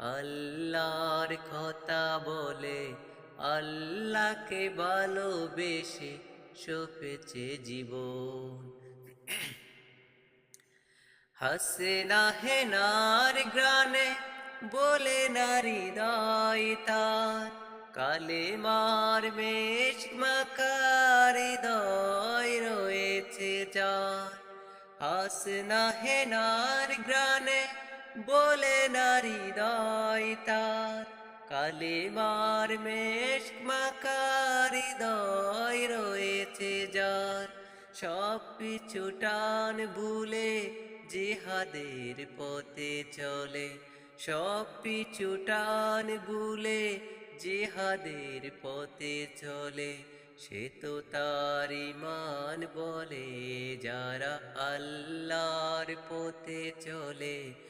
আল্লাহর কথা বলে আল্লাহকে ভালোবেসে সপেছে জীবন। হাসে না হেনার গ্রানে, বলে নারী দায় তার। কালে মার বেশ মাকার হৃদয় রয়েছে যার। হাস না হেনার গ্রানে বলে নারী দায় তার। কালে মার মেশ মাকার হৃদয় রয়েছে যার। সব পিছু টান ভুলে জিহাদের পথে চলে। সব পিছু টান ভুলে জিহাদের পথে চলে। সে তো তার ইমান বলে, যারা আল্লাহর পথে চলে।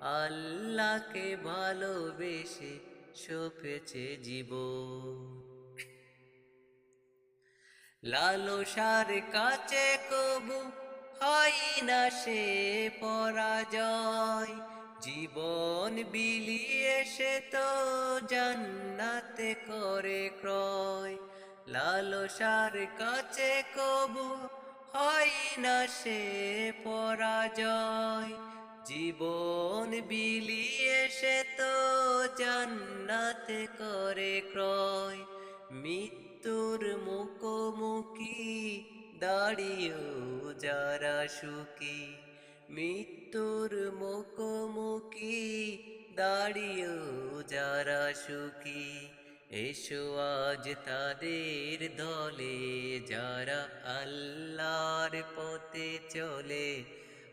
আল্লাহকে ভালোবেসে সপেছে জীবন। লালসার কাছে কবু হয় না সে পরাজয়। জীবন বিলিয়ে সে তো জান্নাতে করে ক্রয়। লালসার কাছে কবু হয় না সে পরাজয়। জীবন বিলিয়ে সে তো জান্নাতে করে ক্রয়। মৃত্যুর মুখোমুখি দাঁড়িয়েও যারা সুখী। মৃত্যুর মুখোমুখি দাঁড়িয়েও যারা সুখী। এসো আজ তাদের দলে, যারা আল্লাহর পথে চলে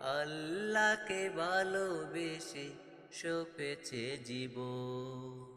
আল্লাহকে ভালোবেসে সপেছে জীবন।